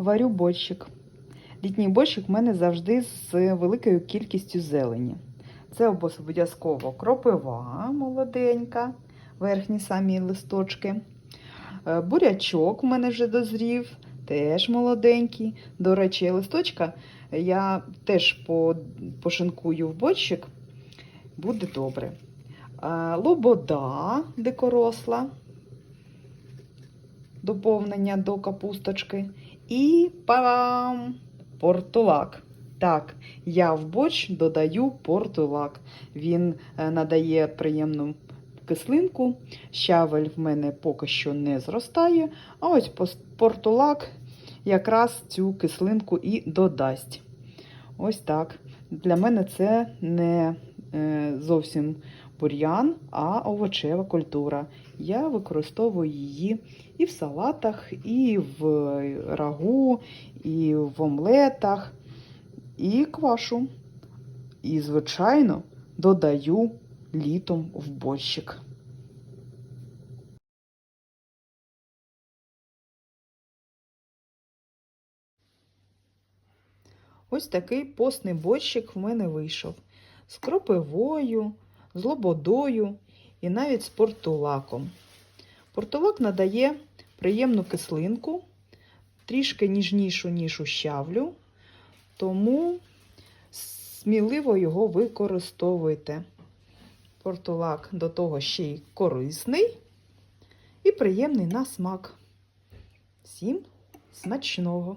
варю борщик. Літній борщик в мене завжди з великою кількістю зелені. Це обов'язково кропива молоденька, верхні самі листочки. Е, Бурячок в мене вже дозрів, теж молоденький. До речі, листочка я теж пошинкую в борщик, буде добре. Е, Лобода дикоросла, доповнення до капусточки. І парам! Портулак. Так, я в борщ додаю портулак. Він е, надає приємну кислинку. Щавель в мене поки що не зростає, а ось портулак якраз цю кислинку і додасть. Ось так. Для мене це не е, зовсім бур'ян, а овочева культура. Я використовую її і в салатах, і в рагу, і в омлетах, і квашу. І, звичайно, додаю літом в борщик. Ось такий постний борщик в мене вийшов. З кропивою, з лободою і навіть з портулаком. Портулак надає приємну кислинку, трішки ніжнішу, ніж у щавлю, тому сміливо його використовуйте. Портулак до того ще й корисний і приємний на смак. Всім смачного!